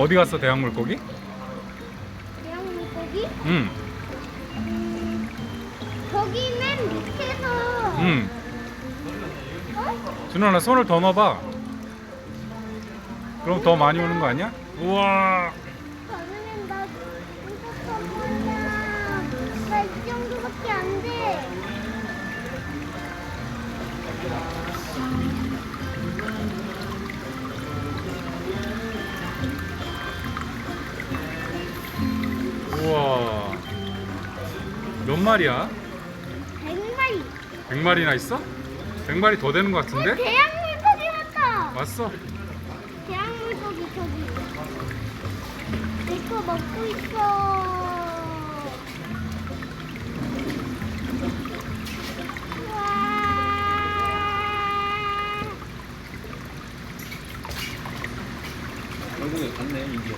어디 갔어 대학 물고기? 대형 물고기? 응. 저기 맨 밑에서. 응. 어? 준호나 손을 더 넣어봐. 그럼 더 많이 오는 거 아니야? 우와. 우와. 몇 마리야? 백마리. 100마리나 있어? 100마리 더 되는 것 같은데? 대형 물고기 왔다. 왔어. 대형 물고기 저기. 내거 먹고 있어. 우와. 결국에 갔네 이게